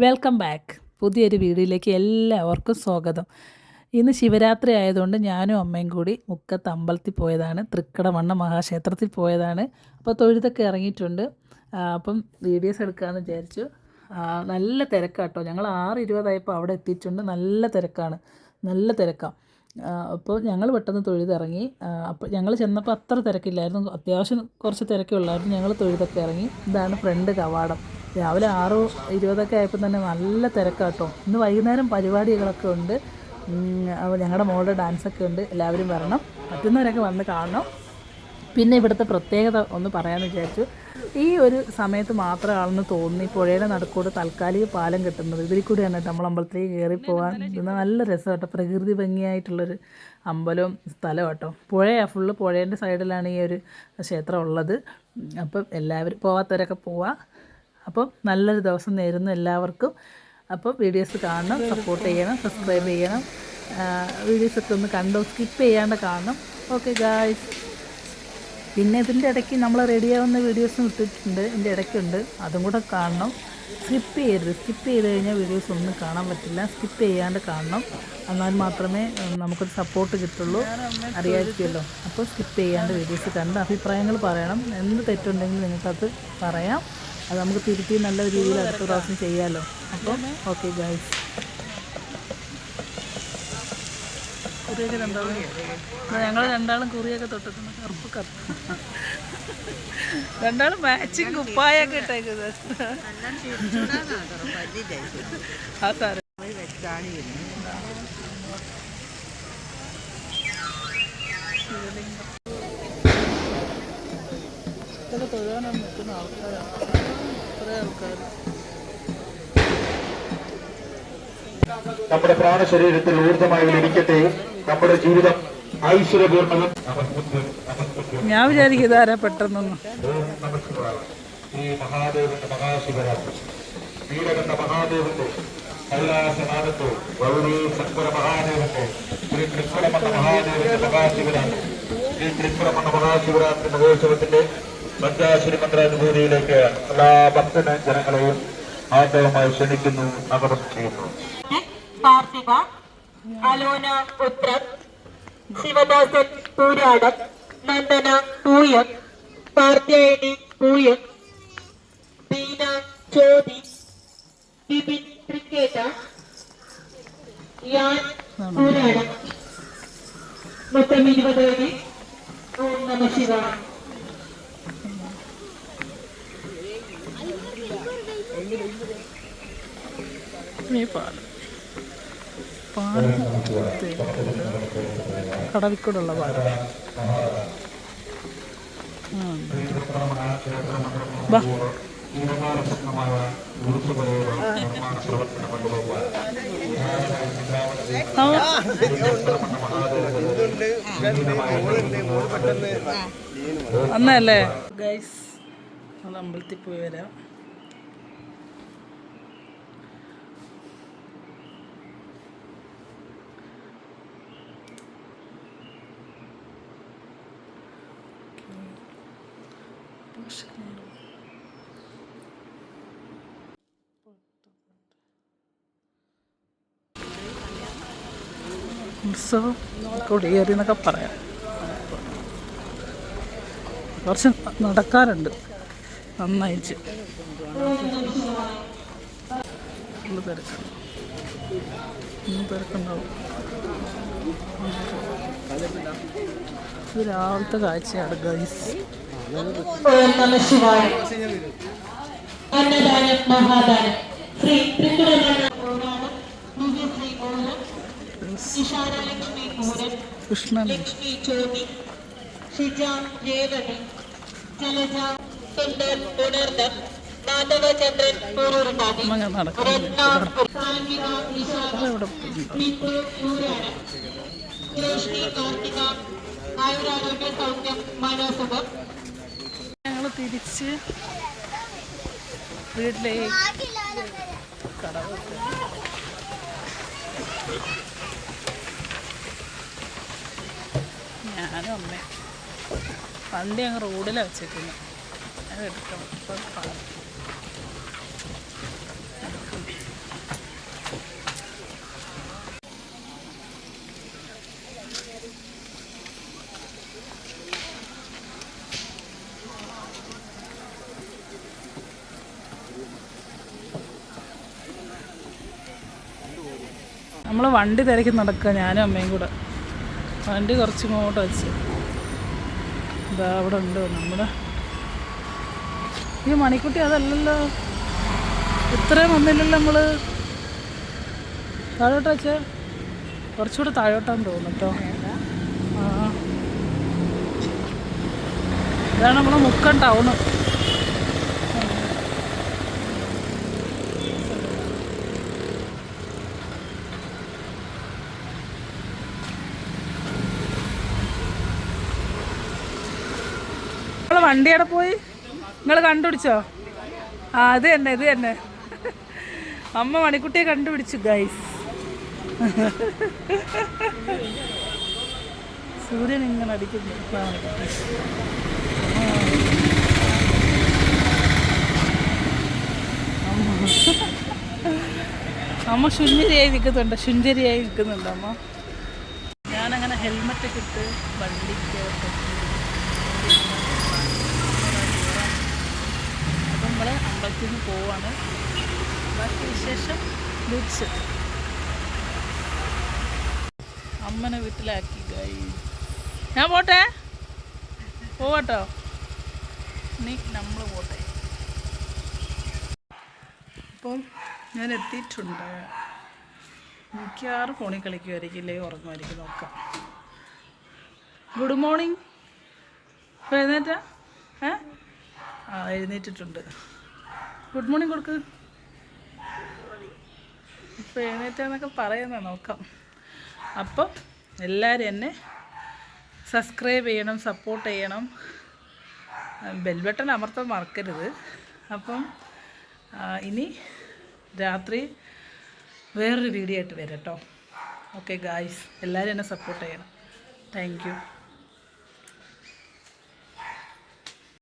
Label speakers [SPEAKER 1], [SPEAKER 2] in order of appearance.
[SPEAKER 1] welcome back പുതിയൊരു വീഡിയോയിലേക്ക് എല്ലാവർക്കും സ്വാഗതം ഇന്ന് ശിവരാത്രി ആയതുകൊണ്ട് ഞാനും അമ്മയും കൂടി മുക്കത്ത് അമ്പലത്തിൽ പോയതാണ് തൃക്കടവണ്ണ മഹാക്ഷേത്രത്തിൽ പോയതാണ് അപ്പോൾ തൊഴുതൊക്കെ ഇറങ്ങിയിട്ടുണ്ട് അപ്പം വീഡിയോസ് എടുക്കാമെന്ന് വിചാരിച്ചു നല്ല തിരക്കാട്ടോ ഞങ്ങൾ ആറ് ഇരുപതായപ്പോൾ അവിടെ എത്തിയിട്ടുണ്ട് നല്ല തിരക്കാണ് നല്ല തിരക്കാണ് അപ്പോൾ ഞങ്ങൾ പെട്ടെന്ന് തൊഴുതിറങ്ങി അപ്പോൾ ഞങ്ങൾ ചെന്നപ്പോൾ അത്ര തിരക്കില്ലായിരുന്നു അത്യാവശ്യം കുറച്ച് തിരക്കേ ഉള്ളായിരുന്നു ഞങ്ങൾ തൊഴുതൊക്കെ ഇറങ്ങി ഇതാണ് ഫ്രണ്ട് കവാടം രാവിലെ ആറ് ഇരുപതൊക്കെ ആയപ്പോൾ തന്നെ നല്ല തിരക്കാട്ടോ ഇന്ന് വൈകുന്നേരം പരിപാടികളൊക്കെ ഉണ്ട് ഞങ്ങളുടെ മോളുടെ ഡാൻസൊക്കെ ഉണ്ട് എല്ലാവരും വരണം പറ്റുന്നവരൊക്കെ വന്ന് കാണണം പിന്നെ ഇവിടുത്തെ പ്രത്യേകത ഒന്ന് പറയാമെന്ന് വിചാരിച്ചു ഈ ഒരു സമയത്ത് മാത്രമാണെന്ന് തോന്നി പുഴയുടെ നടുക്കോട് തൽക്കാലിക പാലം കിട്ടുന്നത് ഇതിൽ കൂടിയാണ് നമ്മൾ അമ്പലത്തിലേക്ക് കയറി പോകാൻ നല്ല രസം കേട്ടോ പ്രകൃതി ഭംഗിയായിട്ടുള്ളൊരു അമ്പലവും സ്ഥലം കേട്ടോ പുഴയാണ് ഫുള്ള് പുഴേൻ്റെ സൈഡിലാണ് ഈ ഒരു ക്ഷേത്രം ഉള്ളത് അപ്പം എല്ലാവരും പോവാത്തവരൊക്കെ പോവാം അപ്പോൾ നല്ലൊരു ദിവസം നേരുന്നു എല്ലാവർക്കും അപ്പോൾ വീഡിയോസ് കാണണം സപ്പോർട്ട് ചെയ്യണം സബ്സ്ക്രൈബ് ചെയ്യണം വീഡിയോസൊക്കെ ഒന്ന് കണ്ടോ സ്കിപ്പ് ചെയ്യാണ്ട് കാണണം ഓക്കെ ഗായ്സ് പിന്നെ ഇതിൻ്റെ ഇടയ്ക്ക് നമ്മൾ റെഡിയാവുന്ന വീഡിയോസും ഇട്ടിട്ടുണ്ട് ഇതിൻ്റെ ഇടയ്ക്കുണ്ട് അതും കൂടെ കാണണം സ്കിപ്പ് ചെയ്യരുത് സ്കിപ്പ് ചെയ്ത് കഴിഞ്ഞാൽ വീഡിയോസ് ഒന്നും കാണാൻ പറ്റില്ല സ്കിപ്പ് ചെയ്യാണ്ട് കാണണം എന്നാൽ മാത്രമേ നമുക്കൊരു സപ്പോർട്ട് കിട്ടുള്ളൂ അറിയാതിരിക്കുമല്ലോ അപ്പോൾ സ്കിപ്പ് ചെയ്യാണ്ട് വീഡിയോസ് കണ്ട് അഭിപ്രായങ്ങൾ പറയണം എന്ത് തെറ്റുണ്ടെങ്കിലും നിങ്ങൾക്കത് പറയാം അത് നമുക്ക് തിരുത്തി നല്ല രീതിയിൽ അടുത്ത പ്രാവശ്യം ചെയ്യാമല്ലോ അപ്പോൾ ഓക്കെ ഗൈസ് കുറിയൊക്കെ രണ്ടാളും ഞങ്ങൾ രണ്ടാളും കുറിയൊക്കെ തൊട്ടിട്ടുണ്ട് കറുപ്പ് കറുപ്പ് രണ്ടാളും മാച്ചിങ് കുപ്പായൊക്കെ ഇട്ടേക്കുന്നത് ആ സാറേ ശിവലിംഗം
[SPEAKER 2] ഇതിൽ തൊഴാനും നിൽക്കുന്ന ആൾക്കാരാണ് കുറേ ആൾക്കാർ നമ്മുടെ പ്രാണശരീരത്തിൽ ഊർജമായി ലഭിക്കട്ടെ നമ്മുടെ ജീവിതം ഐശ്വര്യപൂർണ്ണവും
[SPEAKER 1] ഞാൻ വിചാരിക്കും ഇതാരാ പെട്ടെന്നൊന്നും
[SPEAKER 2] ഈ മഹാദേവന്റെ മഹാശിവരാത്രി വീരകണ്ട മഹാദേവന്റെ കൈലാസനാഥത്തെ ഗൗരി ശങ്കര മഹാദേവന്റെ ശ്രീ തൃപ്പുരമണ്ണ മഹാദേവന്റെ മഹാശിവരാത്രി ശ്രീ തൃപ്പുരമണ്ണ മഹാശിവരാത്രി മഹോത്സവത്തിന്റെ പഞ്ചാശ്രീമന്ത്രാനുഭൂതിയിലേക്ക് എല്ലാ ഭക്തന ജനങ്ങളെയും ആദ്യമായി ക്ഷണിക്കുന്നു നമസ്കരിക്കുന്നു
[SPEAKER 3] പാർത്ഥിവ അലോന ഉത്രൻ ശിവദാസൻ പൂരാടൻ നന്ദന പൂയം പാർത്യായണി പൂയം ബീന ചോതി ബിബിൻ തൃക്കേട്ട ഞാൻ പൂരാടൻ മൊത്തം ഇരുപതോടെ ഓം നമ ശിവാണ്
[SPEAKER 1] നീ പാടും പാടും കടലിക്കൂടുള്ള പാടും അന്നല്ലേ ഗൈസ് നമ്മൾ അമ്പലത്തിൽ പോയി വരാം ഉത്സവം കൊടിയേറി എന്നൊക്കെ പറയാം കുറച്ച് നടക്കാറുണ്ട് നന്നായിച്ച് രാവിലത്തെ കാഴ്ചയാണ് ഗൈസ് ശ്രീ ശ്രീ കൃഷ്ണൻ
[SPEAKER 3] ലക്ഷ്മി ചോമി ഷിജ രേവതി ജലജ സുന്ദർ ഉണർന്നം മാധവചന്ദ്രൻ പൂരൂരുണ്ടാതി കാർത്തിക ആയുരാരോഗ്യ സൗഖ്യം മനോസുഖം
[SPEAKER 1] ഞങ്ങൾ തിരിച്ച് വീട്ടിലേക്ക് കടവ് ഞാനും അമ്മ പന്തി അങ്ങ് റോഡിലാണ് വെച്ചേക്കുന്നു അത് ഇപ്പം നമ്മൾ വണ്ടി തിരക്കി നടക്കുക ഞാനും അമ്മയും കൂടെ വണ്ടി കുറച്ച് ഇങ്ങോട്ട് വെച്ച് ഇതാ അവിടെ ഉണ്ട് നമ്മുടെ ഈ മണിക്കുട്ടി അതല്ലല്ലോ ഇത്രയും വന്നില്ലല്ലോ നമ്മൾ താഴോട്ട് വെച്ച് കുറച്ചുകൂടെ താഴോട്ടാന്ന് തോന്നുന്നു കേട്ടോ ആ ഇതാണ് നമ്മുടെ മുക്കം ടൗണ് വണ്ടി അവിടെ പോയി നിങ്ങൾ കണ്ടുപിടിച്ചോ ആ അത് തന്നെ ഇത് തന്നെ അമ്മ മണിക്കുട്ടിയെ കണ്ടുപിടിച്ചു ഗൈസ് സൂര്യൻ ഇങ്ങനെ അടിക്കുന്നു അമ്മ ശുഞ്ചരിയായി നിൽക്കുന്നുണ്ട് ശുഞ്ചരിയായി നിൽക്കുന്നുണ്ട് അമ്മ ഞാനങ്ങനെ ഹെൽമെറ്റൊക്കെ ഇട്ട് വണ്ടിക്ക് നമ്മൾ അമ്പലത്തിൽ നിന്ന് പോവാണ് ബാക്കി വിശേഷം ബീച്ച് അമ്മനെ വീട്ടിലാക്കി ഞാൻ പോട്ടെ പോവട്ടോ നീ നമ്മൾ പോട്ടെ അപ്പം ഞാൻ എത്തിയിട്ടുണ്ട് മിക്കവാറും ഫോണിൽ കളിക്കുമായിരിക്കും ഇല്ലെങ്കിൽ ഉറങ്ങുമായിരിക്കും നോക്കാം ഗുഡ് മോർണിംഗ് എഴുന്നേറ്റാ ഏ ആ എഴുന്നേറ്റിട്ടുണ്ട് ഗുഡ് മോർണിംഗ് കൊടുക്ക് ഇപ്പം എഴുന്നേറ്റാന്നൊക്കെ പറയുന്ന നോക്കാം അപ്പം എല്ലാവരും എന്നെ സബ്സ്ക്രൈബ് ചെയ്യണം സപ്പോർട്ട് ചെയ്യണം ബെൽ ബട്ടൺ മറക്കരുത് അപ്പം ഇനി രാത്രി വേറൊരു വീഡിയോ ആയിട്ട് വരട്ടോ ഓക്കെ ഗായ്സ് എല്ലാവരും എന്നെ സപ്പോർട്ട് ചെയ്യണം താങ്ക്